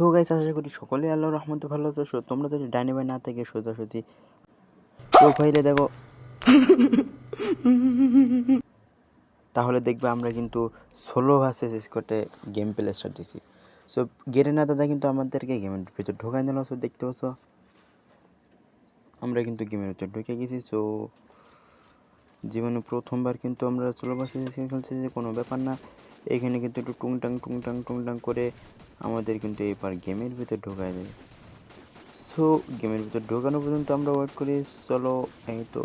So guys আশা করি সকলে আল্লাহর রহমতে ভালো আছো। তোমরা যদি ডাইনি ভাই না থেকে সোজাসুজি প্রোফাইলে দেখো। তাহলে দেখবে আমরা কিন্তু ষোলো ভার্সেস স্কোয়াডে গেম প্লে স্টার্ট দিছি। সো গেরে না দাদা কিন্তু আমাদেরকে গেমের ভিতর ঢোকাই দিল সো দেখতে পাচ্ছ। আমরা কিন্তু গেমের ভিতর ঢুকে গেছি সো জীবনে প্রথমবার কিন্তু আমরা ষোলো ভার্সেস খেলছি, যে কোনো ব্যাপার না। এখানে কিন্তু একটু টুংটাং টুংটাং টুংটাং করে আমাদের কিন্তু এবার গেমের ভিতর ঢোকায় দেয়। সো গেমের ভিতর ঢোকানো পর্যন্ত আমরা ওয়েট করি। চলো, এই তো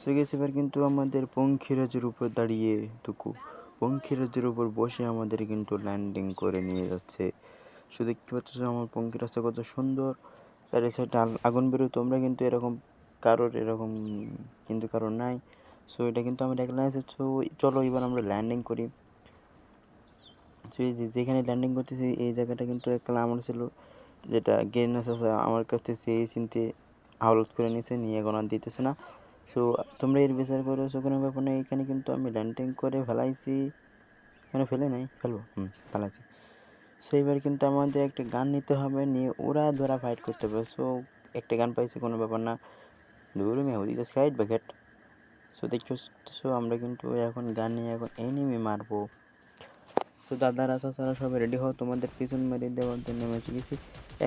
সে গেছে এবার কিন্তু আমাদের পঙ্খিরাজের উপর দাঁড়িয়ে টুকু। পঙ্খিরাজের উপর বসে আমাদের কিন্তু ল্যান্ডিং করে নিয়ে যাচ্ছে। শুধু দেখতে পাচ্ছ আমার পঙ্খিরাজটা কত সুন্দর। চারি সাইডে আগুন বেরো তোমরা কিন্তু এরকম, কারোর এরকম কিন্তু কারোর নাই। সো এটা কিন্তু একলা আছে সো চলো এবার আমরা ল্যান্ডিং করি। সো যেখানে ল্যান্ডিং করতেছি, এই জায়গাটা কিন্তু একলা আমার ছিল, যেটা গেরিনা চাষা আমার কাছ সেই চিনতে আউলত করে নিতে নিয়ে গোনা দিতেছে না। সো তোমরা এর বিচার করে কোনো ব্যাপার? নেই এখানে কিন্তু আমি ল্যান্ডিং করে ফেলাইছি। এখানে ফেলে নাই, ফেলব, হুম, ফেলাইছি। সো এবার কিন্তু আমাদের একটা গান নিতে হবে, নিয়ে ওরা ধরা ফাইট করতে হবে সো একটা গান পাইছি কোনো ব্যাপার না। দূর মেয়ে ওদিকে সাইড ব্যাকেট সো দেখছ সো আমরা কিন্তু এখন গান নিয়ে এখন এনিমি মারবো। সো দাদারা, চাচারা সবাই রেডি হও, তোমাদের পিছন মেরে দেওয়ার জন্য নেমেছে গেছি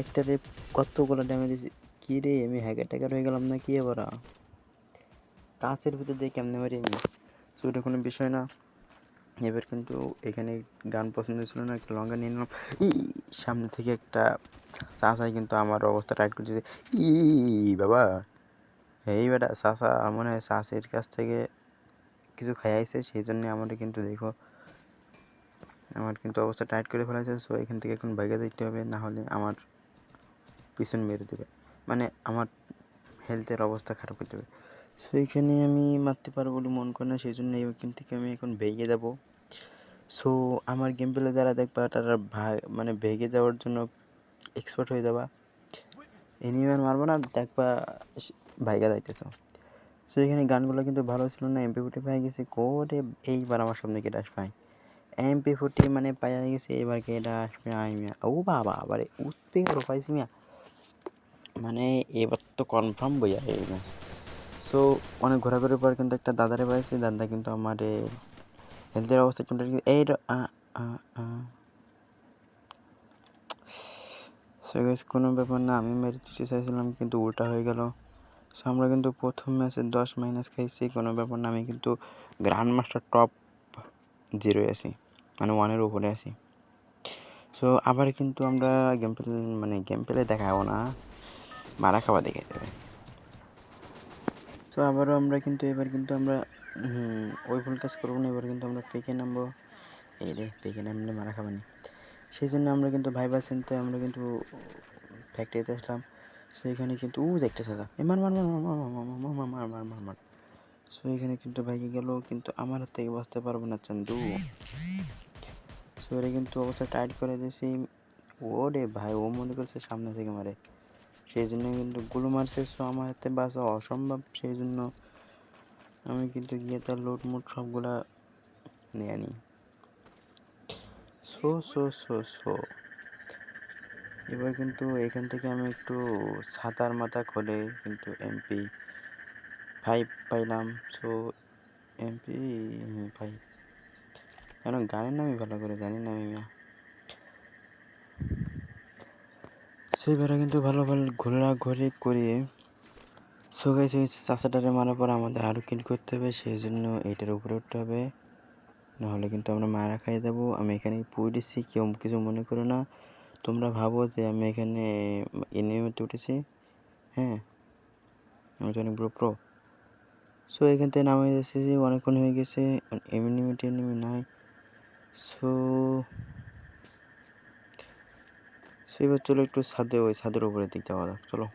একটারে কতগুলো ড্যামেজ কী রে, আমি হ্যাকার ট্যাকার হয়ে গেলাম না কি এবার? কাছের ভিতর দিয়ে কেমনে মারি আমি? সো এটা কোনো বিষয় না। এবার কিন্তু এখানে গান পছন্দ ছিল না, একটা লঙ্কা নিয়ে নিলাম। সামনে থেকে একটা চাষাই কিন্তু আমার অবস্থা টাইট করতেছে ই, বাবা। এই বেটা চাষা মনে হয় চাষের কাছ থেকে কিছু খাইয়াইছে সেই জন্য আমাদের কিন্তু দেখো আমার কিন্তু অবস্থা টাইট করে ফেলেছে সো এখান থেকে এখন বাইকে যেতে হবে না হলে আমার পিছন মেরে দেবে। মানে আমার হেলথের অবস্থা খারাপ হয়ে যাবে সো এখানে আমি মারতে পারব বলে মন করে না, সেই জন্য এখান থেকে আমি এখন ভেগে যাব। সো আমার গেম প্লে যারা দেখবা, তারা ভাই মানে ভেগে যাওয়ার জন্য এক্সপার্ট হয়ে যাবা। এনিম্যান মারবো না দেখবা ভাইগা যাইতেছ। সো এখানে গানগুলো কিন্তু ভালো ছিল না এমপি ফুটি পাই গেছে কোটে এইবার আমার সামনে কেটে আসবে এমপি ফুটি মানে পাইয়া গেছে এবার কেটে আসবে আই মিয়া। ও বাবা, আবারে উঠতে আরও পাইছি মিয়া। মানে এবার তো কনফার্ম বইয়া এই ম্যাচ সো অনেক ঘোরাঘুরির পর কিন্তু একটা দাদারে পাইছি, দাদা কিন্তু আমার হেলথের অবস্থা কিন্তু এই সো গাইস কোনো ব্যাপার না, আমি মেরে দিতে চাইছিলাম, কিন্তু উল্টা হয়ে গেল। সো আমরা কিন্তু প্রথম ম্যাচে দশ মাইনাস খাইছি, কোনো ব্যাপার না, আমি কিন্তু গ্র্যান্ড মাস্টার টপ জিরোয় আছি মানে ওয়ানের উপরে আছি। সো আবার কিন্তু আমরা গেম প্লে মানে গেম প্লে দেখাবো না, মারা খাওয়া দেখে দেবে তো আবারও আমরা কিন্তু, এবার কিন্তু আমরা ওই ভুল কাজ করব না, এবার কিন্তু আমরা পেকে নামবো। এই রে পেকে নামলে মারা খাবানি সেই জন্য আমরা কিন্তু ভাইবা চিনতে আমরা কিন্তু ফ্যাক্টরিতে আসলাম সেইখানে কিন্তু উ দেখতে সাদা এ মার মার মার মার মার মার মার মার মার মার সো এখানে কিন্তু ভাইকে গেল কিন্তু আমার হাত থেকে বাঁচতে পারব না চান্দু সো এটা কিন্তু অবস্থা টাইট করে দিয়েছি ও রে ভাই ও মনে করছে সামনে থেকে মারে সেই জন্য কিন্তু গুলো মারছে সো আমার হাতে বাঁচা অসম্ভব সেই জন্য আমি কিন্তু গিয়ে তার লোট মোট সবগুলা নিয়ে নিই সো সো সো সো। এবার কিন্তু এখান থেকে আমি একটু ছাতার মাথা খোলে, কিন্তু এমপি ফাইভ পাইলাম। সো এমপি ফাইভ কেন গানের নামই ভালো করে জানি না আমি সেইবারে কিন্তু ভালো ভালো ঘোরাঘুরি করিয়ে, সো গাইছে চাষাটারে মারার পর আমাদের আরও কিল করতে হবে, সেই জন্য এইটার উপরে উঠতে হবে। নাহলে কিন্তু আমরা মারা খাই যাব আমি এখানে দিচ্ছি, কেউ কিছু মনে করো না। তোমরা ভাবো যে আমি এখানে এনিমেতে উঠেছি হ্যাঁ? আমি তো অনেক বড় প্রো সো এখান থেকে নামে যাচ্ছে যে অনেকক্ষণ হয়ে গেছে এমনিমি টেনিমি নাই। সো সো এবার চলো একটু ছাদে, ওই ছাদের উপরে দিক যাওয়া যাক চলো।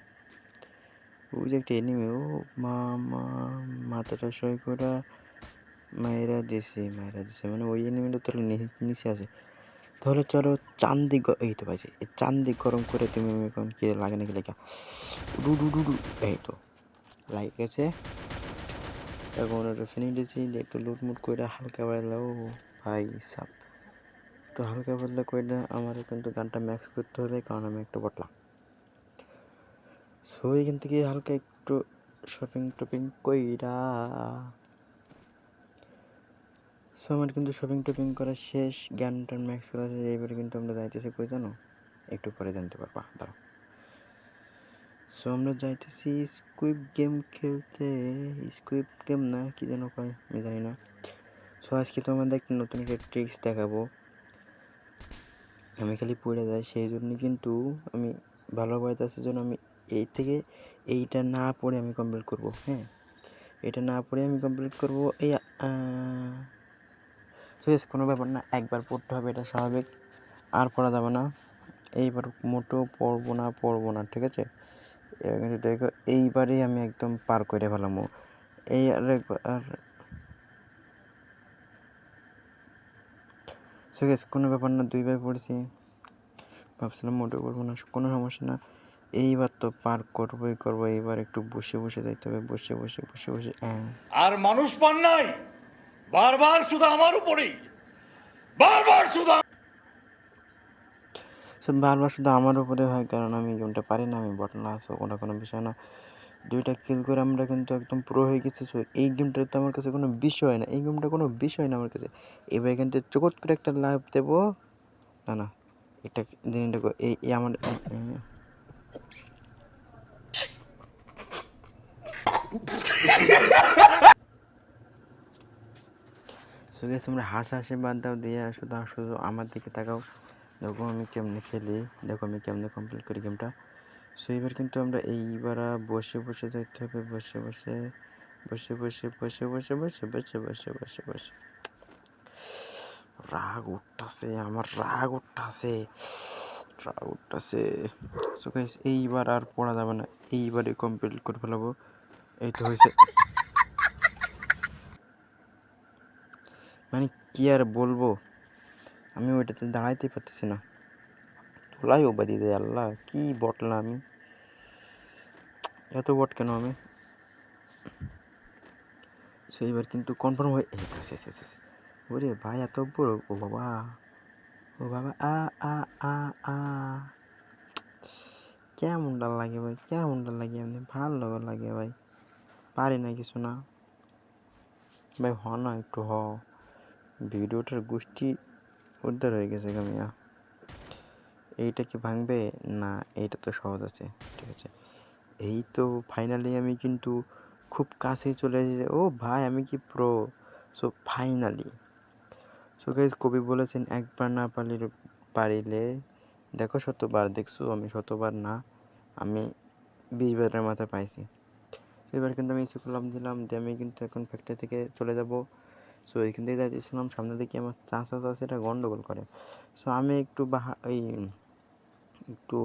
ওই যে একটা এনিমি, ও মা মা মাথাটা সই করে। মায়েরা দিছে মায়েরা দিছে। মানে ওই এনিমিটা তোর নিচে আছে। তাহলে চলো চান্দি এই তো পাইছি। এই চান্দি গরম করে তুমি এখন কি লাগে নাকি লেখা? ডু ডু ডু ডু এই তো। লাইক গেছে। এখন ওটা ফিনিশ দিয়েছি দিয়ে একটু লুটমুট করে হালকা বাড়লো ভাই সাপ। তো হালকা পাতলা করে আমার কিন্তু গানটা ম্যাক্স করতে হবে, কারণ আমি একটু বটলাম সো এখান থেকে হালকা একটু শপিং টপিং কইরা সো আমার কিন্তু শপিং টপিং করা শেষ জ্ঞান টান ম্যাক্স করা শেষ এবারে কিন্তু আমরা যাইতেছি কই জানো? একটু পরে জানতে পারবা, দাঁড়াও। সো আমরা যাইতেছি স্কুইপ গেম খেলতে। স্কুইপ গেম না, কি যেন কয়, আমি জানি না। সো আজকে তোমাদের একটা নতুন একটা ট্রিক্স দেখাবো। আমি খালি পড়ে যাই, সেই জন্য কিন্তু আমি ভালোভাবে আছে জন্য আমি এই থেকে এইটা না পড়ে আমি কমপ্লিট করব হ্যাঁ? এটা না পড়ে আমি কমপ্লিট করব, এই আছে কোনো ব্যাপার না, একবার পড়তে হবে, এটা স্বাভাবিক। আর পড়া যাবে না। এইবার মোটেও পড়ব না পড়ব না, ঠিক আছে? এবার কিন্তু দেখো, এইবারেই আমি একদম পার করে ফেলামো এই আর একবার আছে কোনো ব্যাপার না দুইবার পড়েছি। ভাবছিলাম মোটেও করব না, কোনো সমস্যা না। এইবার তো পার করবোই করব এইবার একটু বসে বসে যাইতে হবে, বসে বসে বসে বসে আর মানুষ পান নাই। বারবার শুধু আমার উপরেই। বারবার শুধু বারবার শুধু আমার উপরে হয় কারণ আমি গেমটা পারি না আমি বটন আসো ওটা কোনো বিষয় না। দুইটা কিল করে আমরা কিন্তু একদম প্রো হয়ে গেছি সো এই গেমটা তো আমার কাছে কোনো বিষয় না। এই গেমটা কোনো বিষয় না আমার কাছে। এবার কিন্তু চকট করে একটা লাভ দেবো। না না এটা কো- এই আমার এই- শুধু তোমরা হাসি হাসি বাদ দাও দিয়ে শুধু শুধু আমার দিকে তাকাও দেখো আমি কেমনে খেলি দেখো আমি কেমনে কমপ্লিট করি গেমটা সো এবার কিন্তু আমরা এইবার বসে বসে যাইতে হবে বসে বসে বসে বসে বসে বসে বসে বসে বসে বসে বসে রাগ উঠতাছে আমার রাগ উঠতাছে রাগ উঠতাছে সো গাইস এইবার আর পড়া যাবে না এইবারে কমপ্লিট করে ফেলাবো এই তো হয়েছে মানে কি আর বলব? আমি ওইটাতে দাঁড়াইতে পারতেছি না। তোলাই ও বাদি দেয় আল্লাহ, কি বটলাম আমি? এত বট কেন আমি? সেইবার কিন্তু কনফার্ম হয়ে শেষ শেষ ওরে ভাই, এত বড়। ও বাবা। ও বাবা, আ আ আ আ। কেমনটা লাগে ভাই কেমনটা লাগে এমনি। ভালো লাগে ভাই। পারি না কিছু না। ভাই, হ না, একটু হ। ভিডিওটার গোষ্ঠী উদ্ধার হয়ে গেছে কামিয়া এইটা কি ভাঙবে? না, এইটা তো সহজ আছে, ঠিক আছে। এই তো ফাইনালি আমি কিন্তু খুব কাছে চলে এসেছে। ও ভাই, আমি কি pro so finally so guys কবি বলেছেন, একবার না পারিলে পারিলে দেখো, শতবার, দেখছ? আমি শতবার না, আমি বিশ বারের মাথা পাইছি। এবার কিন্তু আমি ইচ্ছে করলাম, দিলাম, দিয়ে আমি কিন্তু এখন ফ্যাক্টরি থেকে চলে যাব। সো এখান থেকে যাচ্ছিলাম, সামনে দিকে আমার আছে এটা গন্ডগোল করে। সো আমি একটু বাহা ওই একটু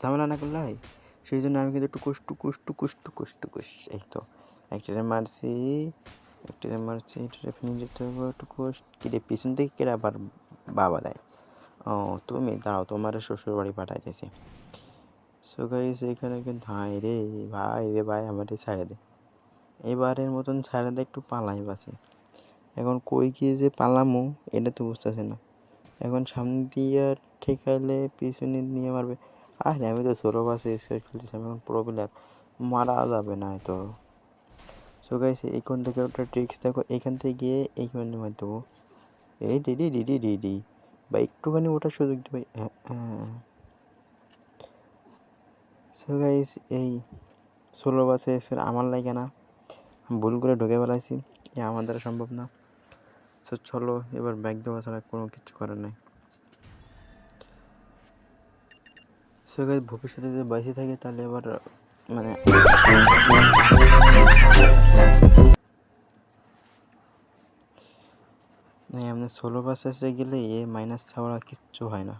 ঝামেলা না করলে হয়? সেই জন্য আমি কিন্তু একটু কুষ্টু কুষ্টু কুষ্টু কুষ্টু কুস এই তো। একটারে মারছি একটারে মারছি একটারে ফিনে যেতে হবে একটু কুস কিরে পিছন থেকে কেরা আবার বাবা দেয়। ও, তুমি দাঁড়াও, তোমার শ্বশুর বাড়ি পাঠাইতেছি সো গাইস এখানে কিন্তু হাই রে, ভাই রে, ভাই আমার ছাড়ে দে। এবারের মতন ছাড়ে দে, একটু পালাই বাসে এখন কই গিয়ে যে পালামো, এটা তো বুঝতেছে না। এখন সামনে দিয়ে ঠেকাইলে পিছনে নিয়ে মারবে। আরে, আমি তো ছোটো বাসে এসে খেলতেছি এখন প্রো প্লেয়ার মারা যাবে না তো সো গাইস এইখান থেকে একটা ট্রিক্স দেখো, এখান থেকে গিয়ে এইখানে মার দেবো। এই দিদি দিদি দিদি বা একটুখানি ওটার সুযোগ দেবে। হ্যাঁ হ্যাঁ। সো গাইস এই ষোলো বাসে আমার লাগে না। ভুল করে ঢুকে বেলাইছি এ আমার দ্বারা সম্ভব না। সো চলো, এবার ব্যাগ দেওয়া ছাড়া কোনো কিছু করার নাই। সো ভবিষ্যতে যদি বেঁচে থাকে, তাহলে এবার মানে আপনি ষোলো এসে গেলে এ মাইনাস ছাড়া কিচ্ছু হয় না।